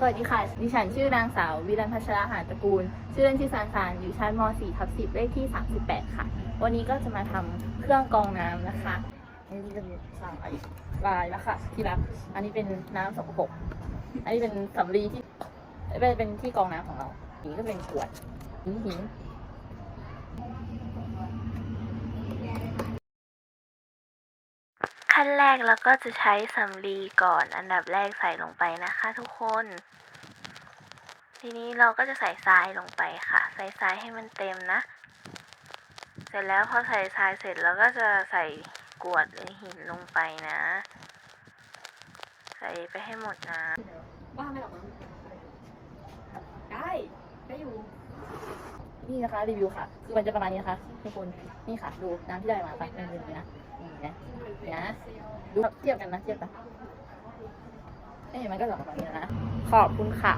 สวัสดีค่ะ ดิฉันชื่อนางสาววิรันพัชราหารตระกูล ชื่อเล่นชื่อซานซานอยู่ชั้นม .4 ทับ10เลขที่ 38 ค่ะ วันนี้ก็จะมาทำเครื่องกรองน้ำนะคะ อันนี้เป็นสั่งลายแล้วค่ะ ที่รัก อันนี้เป็นน้ำสกปรกอันนี้เป็นสำลีที่เป็นเป็นที่กรองน้ำของเรา นี่ก็เป็นขวดนหิน ขั้นแรกเราก็จะใช้สำลีก่อนอันดับแรกใส่ลงไปนะคะทุกคน ทีนี้เราก็จะใส่ทรายลงไปค่ะ ใส่ทรายให้มันเต็มนะ เสร็จแล้วพอใส่ทรายเสร็จเราก็จะใส่กวดหรือหินลงไปนะ ใส่ไปให้หมดนะว่าไม่หรอกมั้งได้ได้อยู่นี่นะคะรีวิวค่ะคือมันจะประมาณนี้นะคะทุกคนนี่ค่ะ ดูน้ำที่ได้มาค่ะเป็นแบบนี้นะ นี่นะนี่นะดูเทียบกันนะเทียบกันเอ้ยมันก็หลอกแบบนี้นะ ขอบคุณค่ะ